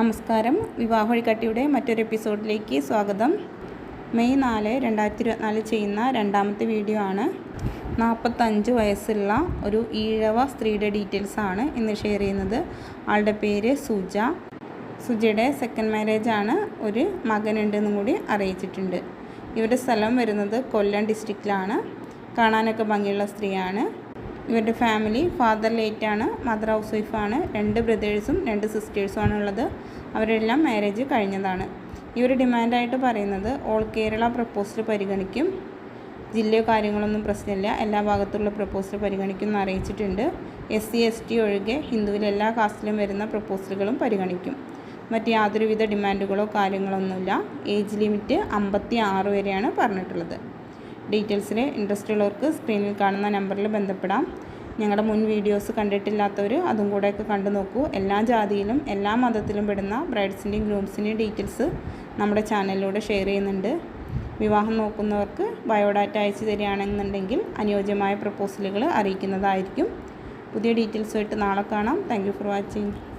നമസ്കാരം. വിവാഹ വഴികാട്ടിയുടെ മറ്റൊരു എപ്പിസോഡിലേക്ക് സ്വാഗതം. മെയ് നാല് രണ്ടായിരത്തി ഇരുപത്തിനാല് ചെയ്യുന്ന രണ്ടാമത്തെ വീഡിയോ ആണ്. നാൽപ്പത്തഞ്ച് വയസ്സുള്ള ഒരു ഈഴവ സ്ത്രീയുടെ ഡീറ്റെയിൽസ് ആണ് ഇന്ന് ഷെയർ ചെയ്യുന്നത്. ആളുടെ പേര് സുജ. സുജയുടെ സെക്കൻഡ് മാരേജ് ആണ്. ഒരു മകനുണ്ടെന്നും കൂടി അറിയിച്ചിട്ടുണ്ട്. ഇവരുടെ സ്ഥലം വരുന്നത് കൊല്ലം ഡിസ്ട്രിക്റ്റിലാണ്. കാണാനൊക്കെ ഭംഗിയുള്ള സ്ത്രീയാണ്. ഇവരുടെ ഫാമിലി ഫാദർ ആണ് മദർ ഹൗസ് വൈഫാണ് രണ്ട് ബ്രദേഴ്സും രണ്ട് സിസ്റ്റേഴ്സും ഉള്ളത് അവരെല്ലാം മാരേജ് കഴിഞ്ഞതാണ്. ഇവർ ഡിമാൻഡായിട്ട് പറയുന്നത് ഓൾ കേരള പ്രപ്പോസൽ പരിഗണിക്കും. ജില്ലയോ കാര്യങ്ങളൊന്നും പ്രശ്നമില്ല. എല്ലാ ഭാഗത്തുള്ള പ്രപ്പോസൽ പരിഗണിക്കും എന്ന് അറിയിച്ചിട്ടുണ്ട്. എസ് സി എസ് ടി ഒഴികെ ഹിന്ദുവിലെ എല്ലാ കാസ്റ്റിലും വരുന്ന പ്രപ്പോസലുകളും പരിഗണിക്കും. മറ്റ് യാതൊരുവിധ ഡിമാൻഡുകളോ കാര്യങ്ങളൊന്നുമില്ല ഏജ് ലിമിറ്റ് അമ്പത്തി ആറ് വരെയാണ് പറഞ്ഞിട്ടുള്ളത്. ഡീറ്റെയിൽസിൽ ഇൻട്രസ്റ്റ് ഉള്ളവർക്ക് സ്ക്രീനിൽ കാണുന്ന നമ്പറിൽ ബന്ധപ്പെടാം. ഞങ്ങളുടെ മുൻ വീഡിയോസ് കണ്ടിട്ടില്ലാത്തവർ അതും കൂടെയൊക്കെ കണ്ടു നോക്കൂ. എല്ലാ ജാതിയിലും എല്ലാ മതത്തിലും പെടുന്ന ബ്രൈഡ്സിന്റെയും ഗ്രൂംസിന്റെയും ഡീറ്റെയിൽസ് നമ്മുടെ ചാനലിലൂടെ ഷെയർ ചെയ്യുന്നുണ്ട്. വിവാഹം നോക്കുന്നവർക്ക് ബയോഡാറ്റ അയച്ചു തരികയാണെന്നുണ്ടെങ്കിൽ അനുയോജ്യമായ പ്രപ്പോസലുകൾ അറിയിക്കുന്നതായിരിക്കും. പുതിയ ഡീറ്റെയിൽസുമായിട്ട് നാളെ കാണാം. Thank for watching.